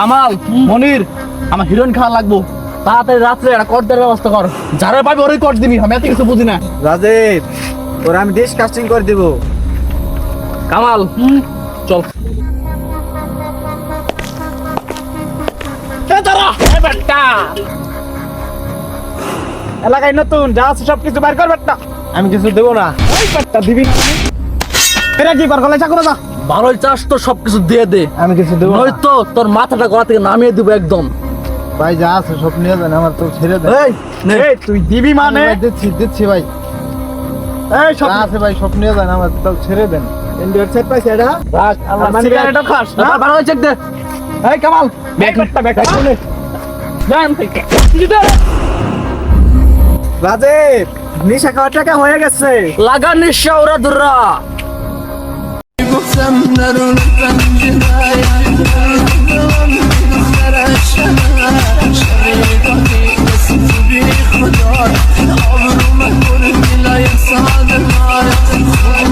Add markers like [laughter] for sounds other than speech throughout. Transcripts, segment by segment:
কামাল মনির আমার হিরোইন খাওয়া লাগবো। তাড়াতাড়ি রাত্রে একটা কট দেওয়ার ব্যবস্থা কর। যারা পাবি ওরই কট দিবি আমি এত কিছু বুঝি না। রাজীব ওরা আমি ডিশ কাস্টিং করে দিব। কামাল চল। এ দাঁড়া, এ বেটা। এলাকায় নতুন যা আছে সব কিছু বাইর কর বেটা। আমি কিছু দেবো না। বেটা দিবি না। মানে? কি কর গলায় চাকর দা ভালোই চাস তো সবকিছু দিয়ে দে। আমি কিছু দেবো না। নয়তো তোর মাথাটা গলা থেকে নামিয়ে দিব একদম। ভাই যা আছে সব নিয়ে যান আমার তো ছেড়ে দেন। এই এই তুই দিবি মানে? দিচ্ছি দিচ্ছি ভাই। এই সব আছে ভাই সব নিয়ে যান আমার তো ছেড়ে দেন। ইন্ডিয়ার সেট পাইছে এটা? রাখ, আমার আমার সিগারেটও খাস, না? ভালো চেক দে। এই কামাল ব্যাগ ব্যাগটা ব্যাগ জান থেকে রাজীব নিশা খাওয়ার টাকা হয়ে গেছে। লাগা নিশা ওরা দুরা। Semler ulfen cüdaya Yalan kızlar aşana Şeridati esif bir hudar Avrume kur bilayet sadına Yalan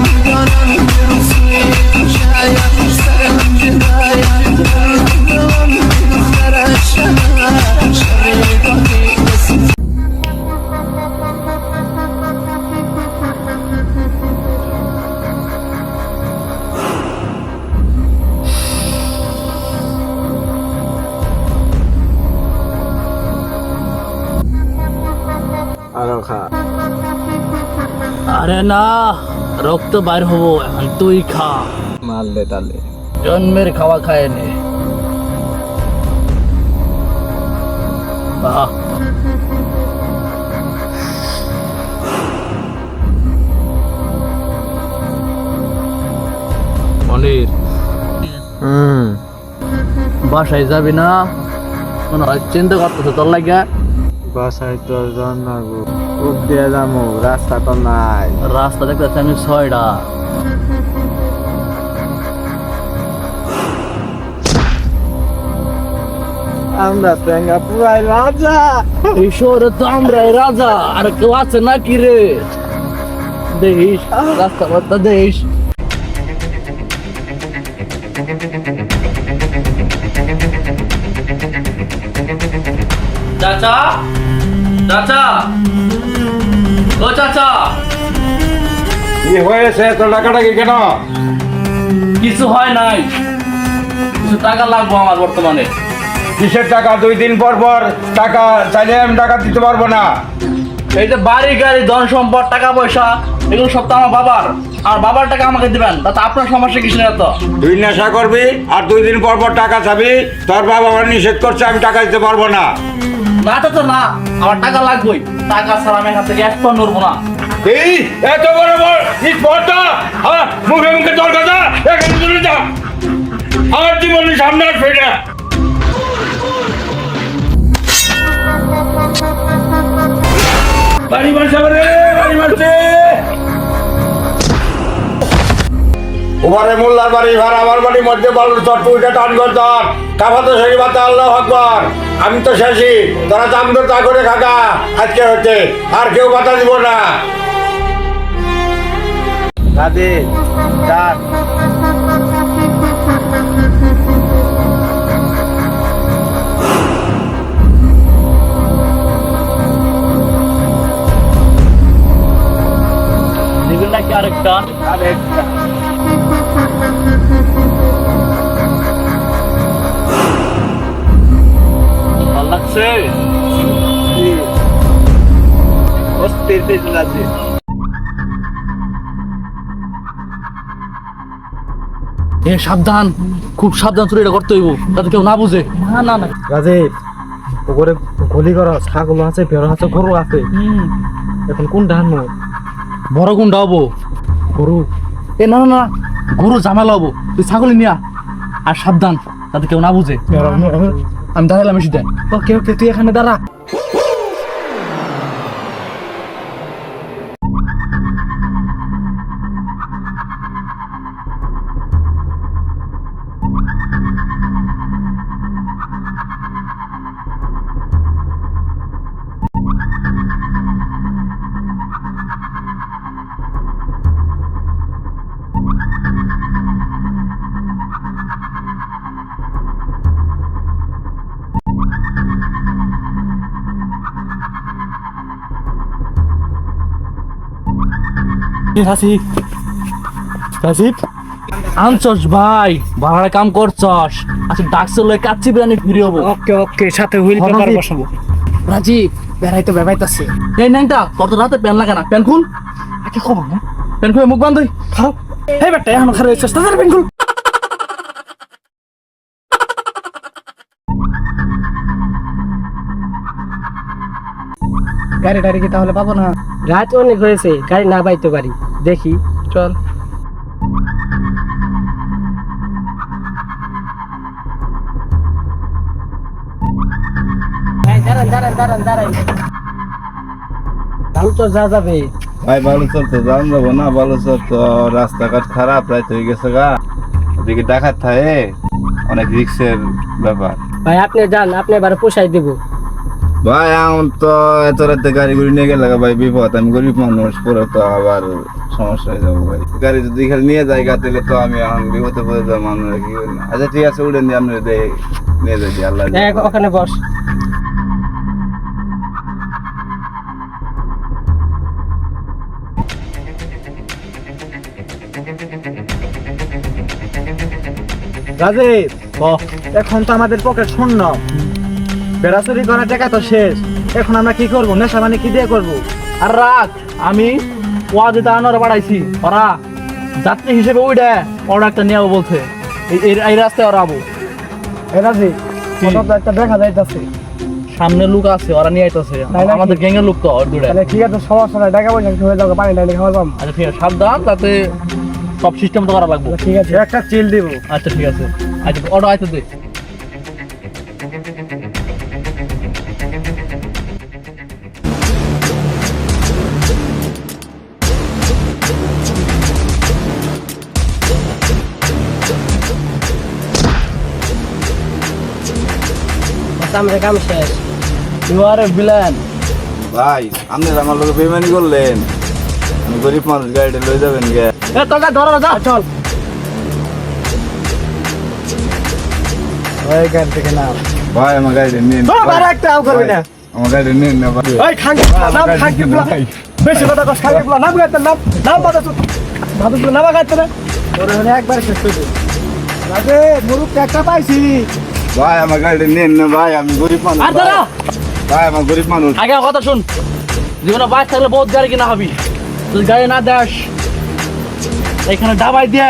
রক্ত বাইর হব এখন তুই খা। মারলে তালে জন্মের খাওয়া খায় নে। বাহ মনির। হুম। বাসায় যাবি না? মনে হয় চিন্তা করতেছে তোর লাগিয়া। বাসায় তো জানাব খুব দিয়ে যাব রাস্তা তো নাই। রাস্তা দেখতেছি আমি ছয়টা। আমরা টেঙ্গা পুরাই রাজা। এই শহরে তো আমরাই রাজা আর কেউ আছে নাকি রে? দেখিস রাস্তা রাস্তা দেখিস। চাচা? চাচা? ও চাচা। কি হয়েছে? তো টাকাটাকি কেন? কিছু হয় নাই। কিছু টাকা লাগবো আমার বর্তমানে। কিসের টাকা? দুই দিন পর পর টাকা চাইলে আমি টাকা দিতে পারব না। এই যে বাড়ি গাড়ি ধন সম্পদ টাকা পয়সা এগুলো সব তো আমার বাবার। আর বাবার টাকা আমাকে দিবেন তাতে আপনার সমস্যা কিছু নেই তো তুই নেশা করবি আর দুই দিন পর পর টাকা চাবি তোর বাবা আমার নিষেধ করছে আমি টাকা দিতে পারব না। না তো না, আমার টাকা লাগবেই। টাকা ছাড়া আমি থেকে এক পা নড়বো না। এই, এত বড় বড় স্পর্ধা হ্যাঁ মুখে মুখে তোর কথা, এখানে চলে যা। আমার জীবনের সামনে আসবে না বাড়ি মারছে বাড়ি মারছে ওপারে মোল্লার বাড়ি ঘর আমার বাড়ি মধ্যে বল চট টান করতাম কাফা তো সেই বাতা আল্লাহ আকবর। আমি তো শেষই। তোরা দাম তো তা করে খাকা আজকে হচ্ছে আর কেউ বাতা দিব না। রাজীব ডাক আরেকটা? আরেকটা। লাগছে? অস্থির রাজীব এ সাবধান। খুব সাবধান চুরি এটা করতে হইব যাতে কেউ না বুঝে। না না না। রাজীব ওপরে গলি করা ছাগল আছে ভেড়া আছে গরু আছে। এখন কোন ধান বড় কোনটা হব। গরু। এ না না না গরু ঝামেলা হব। তুই ছাগলি নিয়া। আর সাবধান যাতে কেউ না বুঝে। আমি দাঁড়ালাম এসে দেন ওকে ওকে তুই এখানে দাঁড়া রাসিফ রাসিফ আনছস ভাই ভাড়া কাম করছস। আচ্ছা ডাকছে লয় কাচ্চি বিরিয়ানি ফিরে হব। ওকে ওকে সাথে হুইল পেপার বসাবো। রাজীব বেড়াই তো বেড়াইতেছে। এই ন্যাংটা তোর তো রাতে প্যান লাগে না। প্যান খুল। আগে খবর না প্যান খুলে মুখ বান্ধ খাও। এই বেটা এখন খারাপ হয়েছে তাদের বেঙ্গুল গাড়ি টাড়ি কি তাহলে পাবো না? রাত অনেক হয়েছে গাড়ি না পাইতে পারি। দেখি চল। দাম তো যা যাবে। ভাই তো যান যাব না বালুচর তো রাস্তাঘাট খারাপ রাত হয়ে গেছে গা। ওদিকে ডাকাত থাকে অনেক রিক্সের ব্যাপার। ভাই আপনি যান আপনি এবার পোষাই দেব। ভাই এখন তো এত রাতে গাড়ি গুড়ি নিয়ে গেলে ভাই বিপদ। আমি গরিব মানুষ পরে তো আবার সমস্যা হয়ে যাব ভাই। গাড়ি যদি খালি নিয়ে যাই গা তাহলে তো আমি এখন বিপদে পড়ে যাব মানুষ কি করি? না। আচ্ছা ঠিক আছে উড়ে নিয়ে আপনি নিয়ে যাই দিই, আল্লাহ ওখানে বস। রাজীব এখন তো আমাদের পকেট শূন্য। বেড়াচুরি করা টাকা তো শেষ। এখন আমরা কি করব? নেশা মানে কি দিয়ে করব? আর রাত আমি ওয়া যেটা আনার বাড়াইছি ওরা যাত্রী হিসেবে ওইটা ওরা একটা নেওয়া বলছে। এই- রাস্তায় ওরা আবো। এ রাজীব কোথাও তো একটা দেখা যাইতেছে। সামনে লোক আছে ওরা নিয়ে আইতাছে? আমাদের গ্যাংয়ের লোক তো দূরে তাহলে ঠিক আছে সমস্যা নাই টাকা পয়সা হয়ে যাবে পানি টানি খাওয়া পাবো আচ্ছা ঠিক আছে সাবধান তাতে সব সিস্টেম তো করা লাগবে। ঠিক আছে। একটা চিল দিব। আচ্ছা ঠিক আছে। আচ্ছা অটো আইতে দে। আমরা কাম শেষ। ইউ আর এ ভিলেন ভাই আপনি আমার লোক বেমানি করলেন। আমি গরিব মানুষ গাড়িটা লয়ে যাবেন গে। এ তোকে ধরো যা চল। ওই গাড়ি থেকে না ভাই আমার গাড়িটা নিন আর একটা আও করবি না। আমার গাড়িটা নিন না ভাই। ওই খাঙ্কি নাম খাঙ্কি ভাই। বেশি কথা খাঙ্কি নাম গাইতে নাম নাম তো ভাবি নাম গাইতে না। তোর একবার শেষ করে দে। রাজে মুরুক একটা পাইছি। ভাই আমার গাড়িটা নিন না ভাই আমি গরিব মানুষ আর দাঁড়া। ভাই। আমার গরিব মানুষ। আগে আমার কথা শুন। জীবনে বাইক থাকলে বহুত গাড়ি কিনা হবি। তুই গাড়ি না দেস এখানে ডাবাই দিয়ে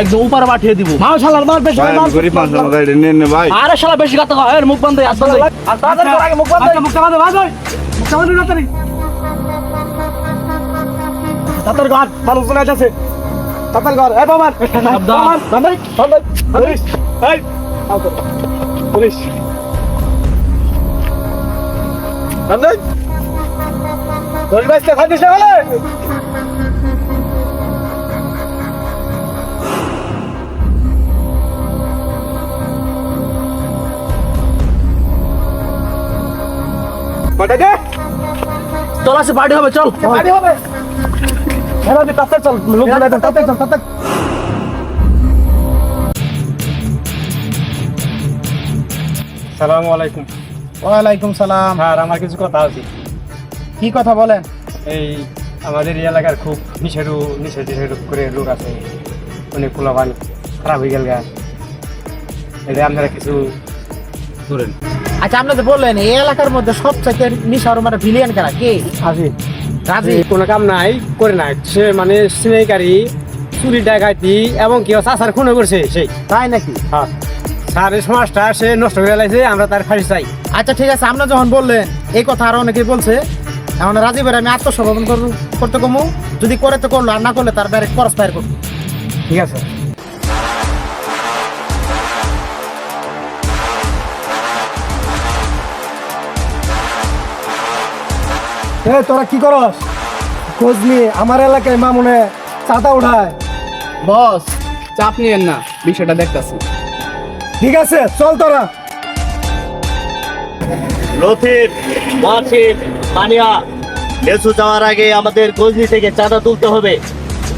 একদম উপরে পাঠিয়ে দিব। মাও শালার মার বেশি ভাই গরিব মানুষ আমার গাড়িটা নিন না ভাই। আরে শালা বেশি কথা কয়। এর মুখ বন্ধ বন্ধ আর তাড়াতাড়ি কর আগে মুখ বন্ধ আচ্ছা, মুখটা বাঁধো বাঁধো মুখটা বাঁধো তাড়াতাড়ি। তাড়াতাড়ি ঘর মানুষ শোনা যাচ্ছে তাড়াতাড়ি সাবধান। বাবার। বান্দাই বান্দাই পুলিশ এই। আও তো পুলিশ বান্দাই দড়ি বাইতে খাইছিস না বলে কটা দে চল আসে পার্টি হবে চল পার্টি হবে এবার তুই তাড়াতাড়ি চল লোক বলে তাড়াতাড়ি চল তাড়াতাড়ি সালামু আলাইকুম। ওয়ালাইকুম সালাম। স্যার আমার কিছু কথা আছে। কি কথা বলেন? এই আমাদের এই এলাকার খুব নিষেধ নিষেধ নিষেধ করে লোক আছে। অনেক পোলাবান খারাপ হয়ে গেল গা। এটা আপনারা কিছু ধরেন আচ্ছা আপনি বললেন এই এলাকার মধ্যে সবচাইতে নিশার মানে ভিলিয়ান কারা? কে? আজি রাজি কোনো কাম নাই করে নাই। সে মানে সিনাইকারী চুরি ডাকাতি এবং কেউ চাষার খুনে করছে সেই। তাই নাকি? হ্যাঁ। এই সমাজটা সে নষ্ট হয়ে গেছে আমরা তার ফাঁসি চাই। আচ্ছা ঠিক আছে আপনি যখন বললেন এই কথা আরও অনেকেই বলছে এখন রাজীবের আমি আত্মসমর্পণ করব করতে কমু। যদি করে তো করল আর না করলে তার ডাইরেক্ট ক্রস ফায়ার করব। ঠিক আছে। এ তোরা কি করস? খোঁজ নিয়ে আমার এলাকায় মামুনে চাঁদা উঠায়। বস চাপ নিয়েন না বিষয়টা দেখতেছি। ঠিক আছে চল তোরা। লতিফ মাসিফ মানিয়া লেসু যাওয়ার আগে আমাদের গজনি থেকে চাঁদা তুলতে হবে।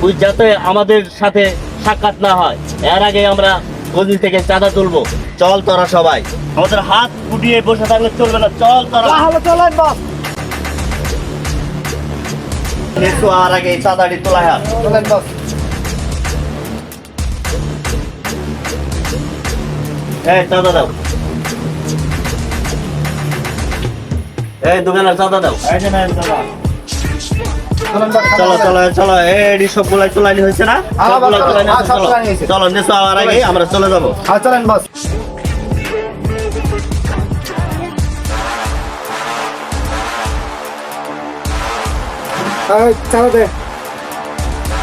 তুই যাতে আমাদের সাথে সাক্ষাৎ না হয় এর আগে আমরা গজনি থেকে চাঁদা তুলবো। চল তোরা সবাই। আমাদের হাত ফুটিয়ে বসে থাকলে চলবে না চল তোরা। তাহলে চলেন বাস। নেসু আর আগে চাঁদাটি তোলা হাত চলেন বস। এই চাঁদা দাও। এই দোকানের চাঁদা দাও। চলো চলো চলো এই সবগুলো তোলানি হয়েছে না? হ্যাঁ, সবগুলো বাবা, তোলানি হ্যাঁ, হয়েছে, সব চলো। তোলানি হয়েছে। চলো নেসু আর আগে আমরা চলে যাব। হ্যাঁ চলেন বস। চালা দে।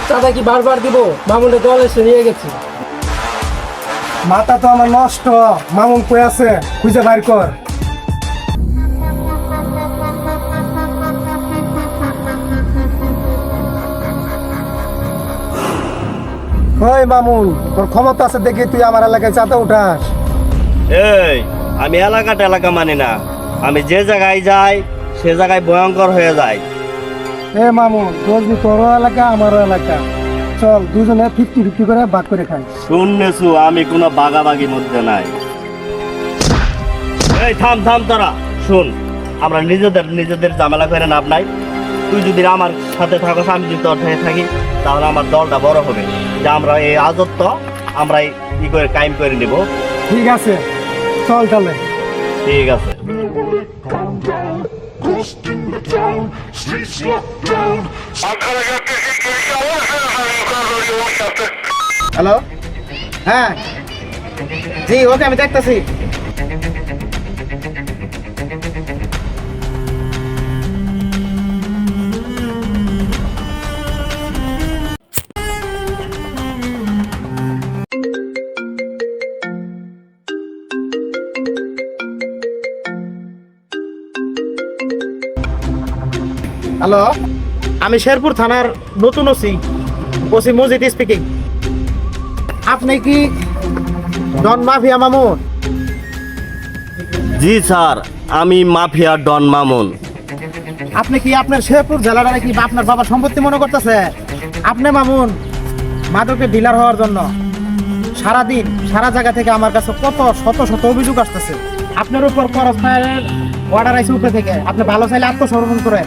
চাঁদা কি বারবার দিব? মামুনের দল এসে নিয়ে গেছি। মাথা তো আমার নষ্ট মামুন কই আছে? খুঁজে বাইর কর। ওই মামুন তোর ক্ষমতা আছে দেখি তুই আমার এলাকায় চাঁদা উঠাস। এই আমি এলাকাটা এলাকা মানি না। আমি যে জায়গায় যাই সে জায়গায় ভয়ঙ্কর হয়ে যায়। এ মামুন রোজনি তোরও এলাকা আমারও এলাকা। চল দুজনে ফিফটি ফিফটি করে ভাগ করে খাই। শুনেছু আমি কোনো বাগাবাগির মধ্যে নাই। এই থাম থাম তোরা শুন আমরা নিজেদের নিজেদের ঝামেলা করে লাভ নাই। তুই যদি আমার সাথে থাকস আমি যদি তোর সাথে থাকি তাহলে আমার দলটা বড় হবে। যে আমরা এই আজত্ব আমরা ই করে কায়েম করে নিব। ঠিক আছে চল তাহলে। ঠিক আছে। হ্যালো হ্যাঁ। জি ওকে আমি দেখতেছি। হ্যালো আমি শেরপুর থানার নতুন ওসি ওসি মজিদ স্পিকিং আপনি কি ডন মাফিয়া মামুন? জি স্যার আমি মাফিয়া ডন মামুন। আপনি কি আপনার শেরপুর জেলাটা কি আপনার বাবার সম্পত্তি মনে করতেছে? আপনি মামুন মাদকের ডিলার হওয়ার জন্য। সারা দিন সারা জায়গা থেকে আমার কাছে কত শত শত অভিযোগ আসতেছে। আপনার উপর ফায়ারের অর্ডার আছে উপরে থেকে। আপনি ভালো চাইলে আত্মসমর্পণ করেন।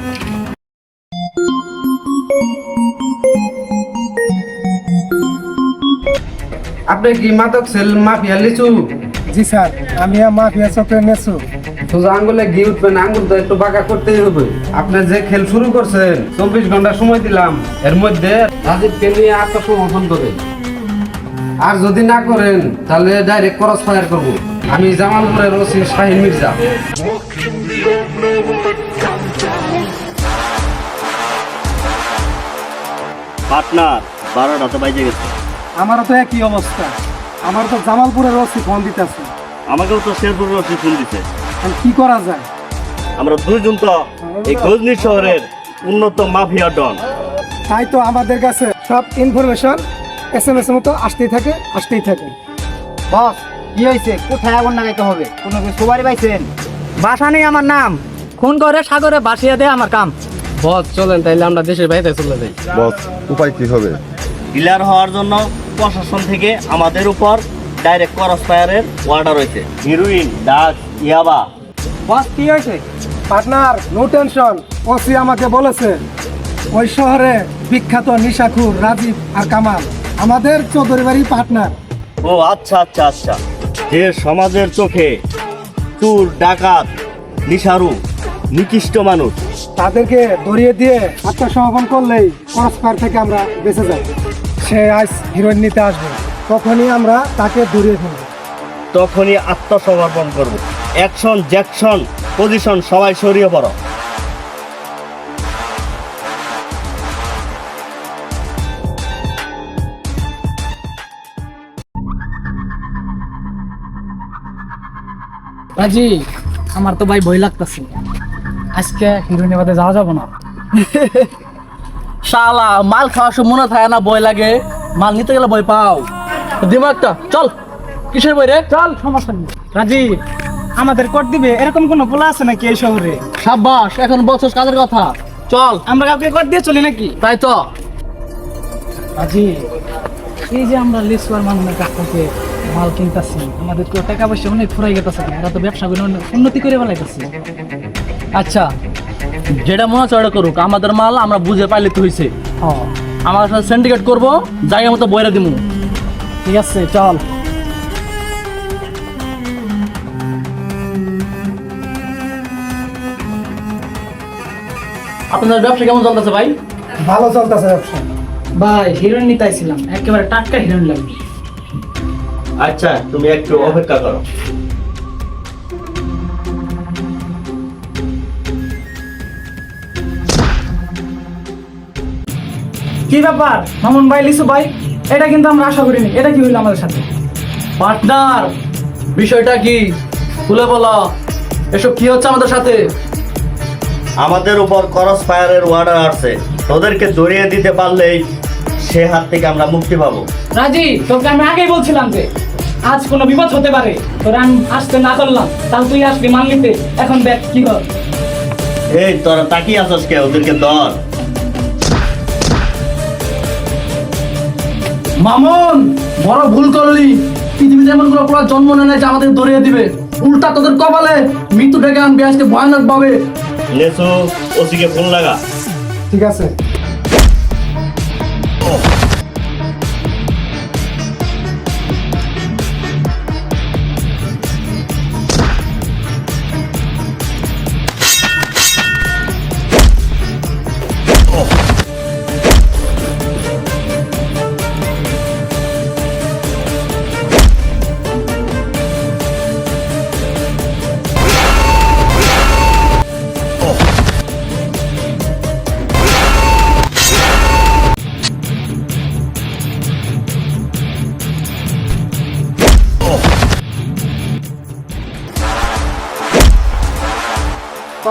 আপনি কি মাদক সেল মাফিয়া লিচু? জি স্যার আমি মাফিয়া চক্রের নেছু সোজা আঙ্গুলে ঘি উঠবে না আঙ্গুল তো একটু বাঁকা করতেই হবে। আপনি যে খেল শুরু করছেন চব্বিশ ঘণ্টা সময় দিলাম। এর মধ্যে রাজীবকে নিয়ে আত্মসমর্পণ করেন আর যদি না করেন তাহলে ডাইরেক্ট ক্রস ফায়ার করব। আমি জামালপুরের ওসি শাহিন মির্জা। পার্টনার বারোটা তো বাইজে গেছে। আমারও তো একই অবস্থা। আমার তো জামালপুরের ওসি ফোন দিতেছে। আমাকেও তো শেরপুর রশি ফোন দিছে। কি করা যায়? আমরা দুইজন তো এই গজনি শহরের উন্নত মাফিয়া ডন। তাই তো আমাদের কাছে সব ইনফরমেশন এস এম এস মতো আসতেই থাকে আসতেই থাকে। বস কি হয়েছে কোথায় আগুন লাগাইতে হবে? কোনো বাড়ি পাইছেন? বাসা নেই আমার নাম। খুন করে সাগরে বাসিয়ে দেয় আমার কাম। বস চলেন তাইলে আমরা দেশের বাইরে চলে যাই। বস উপায় কি হবে? ডিলার হওয়ার জন্য প্রশাসন থেকে আমাদের উপর ডাইরেক্ট ক্রস ফায়ারের অর্ডার হয়েছে হিরোইন ডাক ইয়াবা। বস কি হয়েছে? পার্টনার নো টেনশন ওসি আমাকে বলেছে ওই শহরে বিখ্যাত নিশাখুর রাজীব আর কামাল আমাদের চৌধুরী বাড়ি পার্টনার। ও আচ্ছা আচ্ছা আচ্ছা। যে সমাজের চোখে চুর ডাকাত নিশারু নিকৃষ্ট মানুষ। তাদেরকে ধরিয়ে দিয়ে আত্মসমর্পণ করলেই পরস্পর থেকে আমরা বেঁচে যাই। সে আজ হিরোইন নিতে আসবে। তখনই আমরা তাকে ধরিয়ে ফেলব। তখনই আত্মসমর্পণ করব। অ্যাকশন জ্যাকশন পজিশন সবাই সরিয়ে পড়ো। রাজি আমার তো ভাই ভয় লাগতেছে। আজকে হিরোইনের বাদে যাওয়া যাব না। [laughs] শালা মাল খাওয়ার সময় মনে থাকে না ভয় লাগে। মাল নিতে গেলে ভয় পাও। দিমাগটা চল। কিসের বই রে? চল সমস্যা নেই। রাজি আমাদের কর দিবে। এরকম কোনো পোলা আছে নাকি এই শহরে? সাব্বাস এখন বলছস কাজের কথা? চল। আমরা কাউকে কর দিয়ে চলি নাকি? তাই তো। রাজি এই যে আমরা লিসুয়ার মানুষের কাছ থেকে মাল কিনতেছি আমাদের তো টাকা পয়সা অনেক ফুরাই গেতেছে এরা তো ব্যবসা করে উন্নতি করে বেলাইতেছে আচ্ছা। যেটা মনে হচ্ছে ওটা করুক। আমাদের মাল আমরা বুঝে পাইলে তো হয়েছে আমার সাথে সিন্ডিকেট করব জায়গা মতো বইরা দিমু। ঠিক আছে চল। আপনাদের ব্যবসা কেমন চলতেছে ভাই? ভালো চলতেছে ব্যবসা। ভাই হিরোইন নিতে আইছিলাম। একেবারে টাটকা হিরোইন লাগবে। আচ্ছা তুমি একটু অপেক্ষা করো। কি ব্যাপার? মামুন ভাই লিসু ভাই এটা কিন্তু আমরা আশা করিনি। এটা কি হইল আমাদের সাথে? পার্টনার বিষয়টা কি? খুলে বলো। এসব কি হচ্ছে আমাদের সাথে? আমাদের উপর করস ফায়ারের অর্ডার আসছে। তোদেরকে ধরিয়ে দিতে পারলেই সে হাত থেকে আমরা মুক্তি পাবো। রাজি তোকে আমি আগেই বলছিলাম যে আজ কোনো বিপদ হতে পারে। তোর আমি আসতে না করলাম তাহলে তুই আসবি মান নিতে এখন দেখ কি কর এই তোরা তাকিয়ে আসস কে? ওদেরকে ধর। মামুন বড় ভুল করলি। পৃথিবীতে এমন কোনো অপরাধ জন্ম নেয় যা আমাদের ধরিয়ে দিবে। উল্টা তোদের কপালে মৃত্যু ডেকে আনবে আজকে ভয়ানক ভাবে লেসু ওসিকে ফোন লাগা। ঠিক আছে।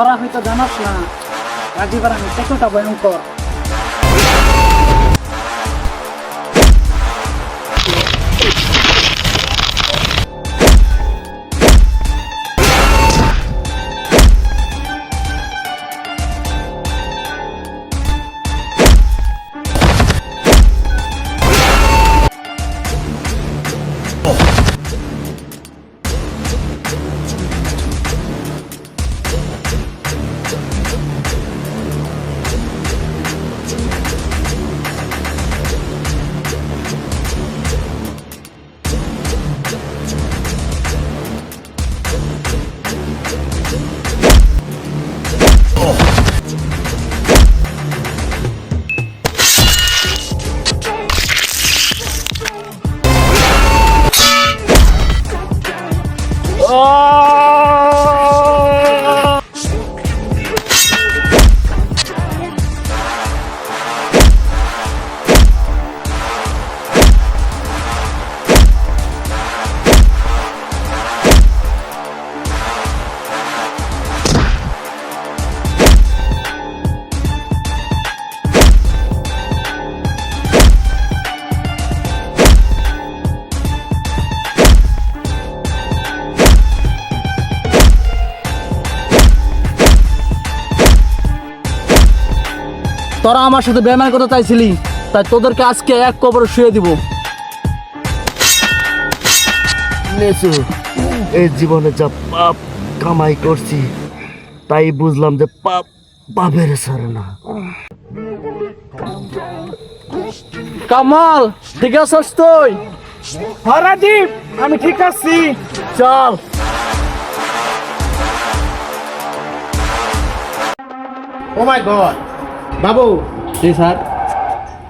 তোরা হয়তো জানাস না। গাজীপাড়া আমি কতটা ভয়ঙ্কর। তোরা আমার সাথে বেমান করতে চাইছিলি তাই তোদেরকে আজকে এক কবর শুয়ে দিব। এই জীবনে যা পাপ কামাই করছি তাই বুঝলাম যে পাপ পাপের সারে না। কামাল ঠিক আছিস তুই। হ্যাঁ রাজীব আমি ঠিক আছি। চল। ও my god Babu. G sir.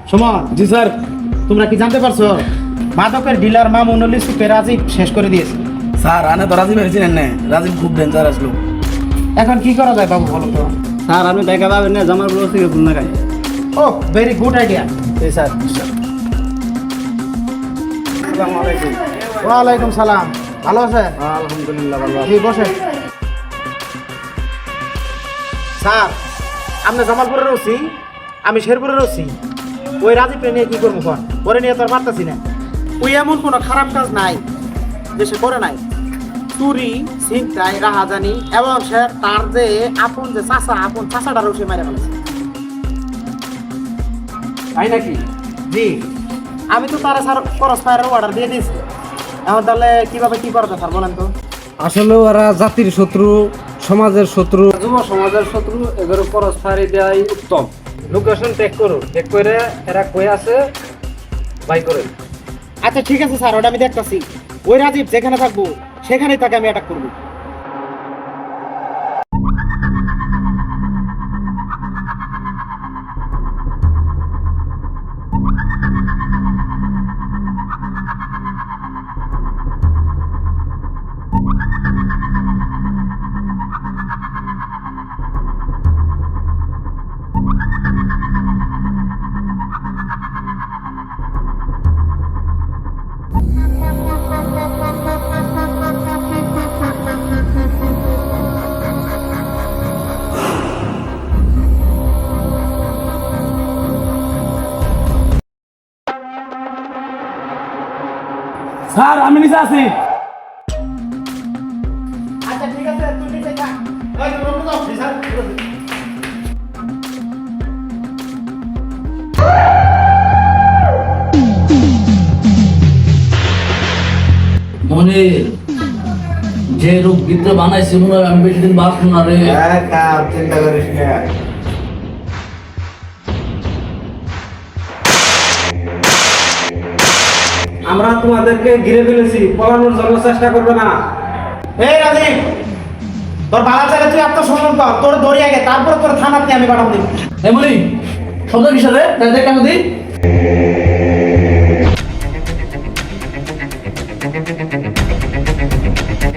Suman. G sir. তোমরা কি জানতে পারছ? মাদকের ডিলার মামুন লিসুকে রাজীব শেষ করে দিয়েছে। স্যার আনে তো রাজীব চিনেন না রাজীব খুব ডেঞ্জারাস লোক। এখন কি করা যায় বাবু বলো তো? স্যার আমি দেখা পাবেন না জামার বড় থেকে ভুল না খাই ও ভেরি গুড আইডিয়া জি স্যার। ওয়ালাইকুম সালাম। ভালো আছে আলহামদুলিল্লাহ ভালো জি বসে স্যার আপনি জামালপুরের ওসি, আমি শেরপুরের ওসি। ওই রাজীবকে নিয়ে কি করব কন? ওরে নিয়ে তোর আর পারতাছি না। ওই এমন কোনো খারাপ কাজ নাই সে করে নাই। চুরি, ছিনতাই, রাহাজানি, এবং সে তার যে আপন যে চাষা আপন চাষাটারও সে মেরে ফেলেছে। তাই নাকি? জি। আমি তো তারা স্যার করস ফায়ারের অর্ডার দিয়ে দিয়েছি। এখন তাহলে কীভাবে কি করবে স্যার বলেন তো? আসলে ওরা জাতির শত্রু সমাজের শত্রু। যুব সমাজের শত্রু এগুলো খরচ ফারি দেওয়াই উত্তম। লোকেশন টেক করো টেক করে এরা কই আছে বাই করে আচ্ছা ঠিক আছে স্যার ওটা আমি দেখতেছি। ওই রাজীব যেখানে থাকব সেখানেই তাকে আমি অ্যাটাক করব। নিচে আছি। আচ্ছা ঠিক আছে তুই নিচে থাক। যে রূপ বিদ্যা বানাইছি মনে হয় আমি বেশি দিন বাঁচব না রে। চিন্তা করিস না। আমরা তোমাদেরকে ঘিরে ফেলেছি পলানোর জন্য চেষ্টা করবে না। এই রাজীব তোর বাবা চাইলে তুই কর তোর দড়ি আগে তারপর তোর থানাতে আমি পাঠাবো দিব এ মনি শব্দ কিসের রে কেন দিই।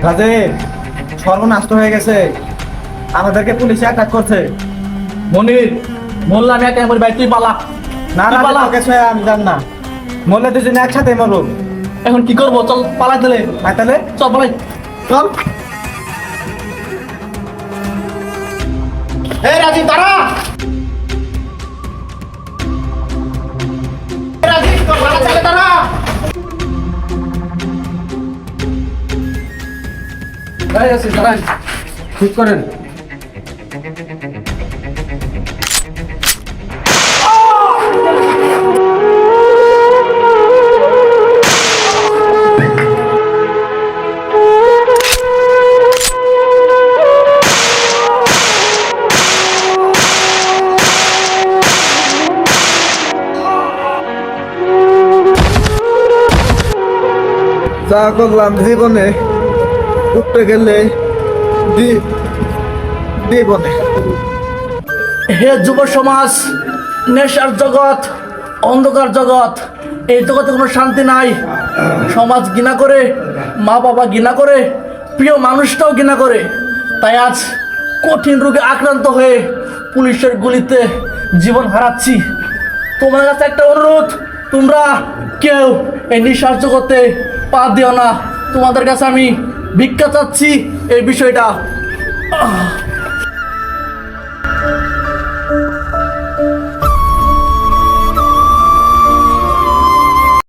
রাজীব হয়ে গেছে। আমাদেরকে পুলিশে অ্যাটাক করছে। মনির মোল্লা আমি একা আমার বাইক তুই পালা। না না আমি জান না। মরলে দুজনে একসাথে মরবো। এখন কি করব? চল, পালাই দিলে আয় তাহলে? চল, পালাই। চল। এই রাজীব, দাঁড়া। ঠিক করেন। যা করলাম জীবনে উঠতে গেলে জীবনে হে যুব সমাজ, নেশার জগৎ, অন্ধকার জগৎ, এই জগতে কোনো শান্তি নাই। সমাজ ঘৃণা করে, মা বাবা ঘৃণা করে, প্রিয় মানুষটাও ঘৃণা করে। তাই আজ কঠিন রোগে আক্রান্ত হয়ে পুলিশের গুলিতে জীবন হারাচ্ছি। তোমার কাছে একটা অনুরোধ, তোমরা কেউ এই নেশার জগতে পা দিও না। তোমাদের কাছে আমি ভিক্ষা চাচ্ছি এই বিষয়টা।